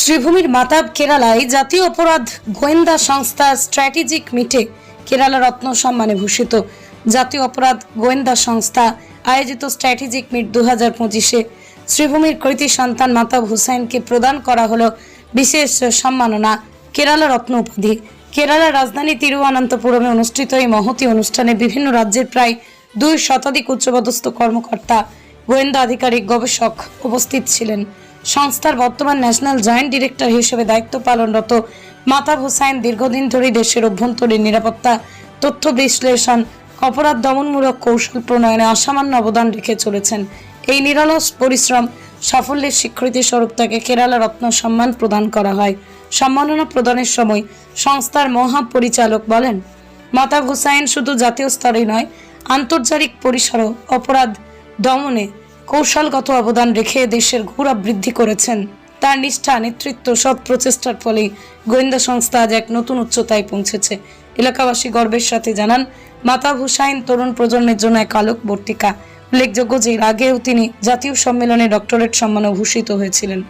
শ্রীভূমির মাতাব কেরালায় জাতীয় অপরাধ গোয়েন্দা সংস্থা স্ট্র্যাটেজিক মিটে কেরালা রত্ন সম্মানে ভূষিত। জাতীয় অপরাধ গোয়েন্দা সংস্থা আয়োজিত স্ট্র্যাটেজিক মিট দু হাজার পঁচিশে শ্রীভূমির কৃতি সন্তান মাতাব হুসাইনকে প্রদান করা হলো বিশেষ সম্মাননা। কেরালা রত্ন উপাধি। কেরালার রাজধানী তিরুঅনন্তপুরমে অনুষ্ঠিত এই মহতি অনুষ্ঠানে বিভিন্ন রাজ্যের প্রায় দুই শতাধিক উচ্চপদস্থ কর্মকর্তা, গোয়েন্দা আধিকারিক, গবেষক উপস্থিত ছিলেন। সংস্থার বর্তমান ন্যাশনাল জয়েন্ট ডিরেক্টর হিসেবে দায়িত্ব পালনরত মাতাব হোসাইন দীর্ঘদিন ধরেই দেশের অভ্যন্তরীণ নিরাপত্তা তথ্য বিশ্লেষণ, অপরাধ দমনমূলক কৌশল প্রণয়নে অসামান্য অবদান রেখে চলেছেন। এই নিরলস পরিশ্রম সাফল্যের স্বীকৃতি স্বরূপ তাকে কেরালা রত্ন সম্মান প্রদান করা হয়। সম্মাননা প্রদানের সময় সংস্থার মহাপরিচালক বলেন, মাতাব হুসাইন শুধু জাতীয় স্তরে নয়, আন্তর্জাতিক পরিসরও অপরাধ দমনে কৌশলগত অবদান রেখে দেশের ঘোরা বৃদ্ধি করেছেন। তার নিষ্ঠা, নেতৃত্ব সৎ প্রচেষ্টার ফলেই গোয়েন্দা সংস্থা আজ এক নতুন উচ্চতায় পৌঁছেছে। এলাকাবাসী গর্বের সাথে জানান, মাতা হুসাইন তরুণ প্রজন্মের জন্য এক আলোক বর্তিকা। উল্লেখযোগ্য যে এর আগেও তিনি জাতীয় সম্মেলনে ডক্টরেট সম্মানে ভূষিত হয়েছিলেন।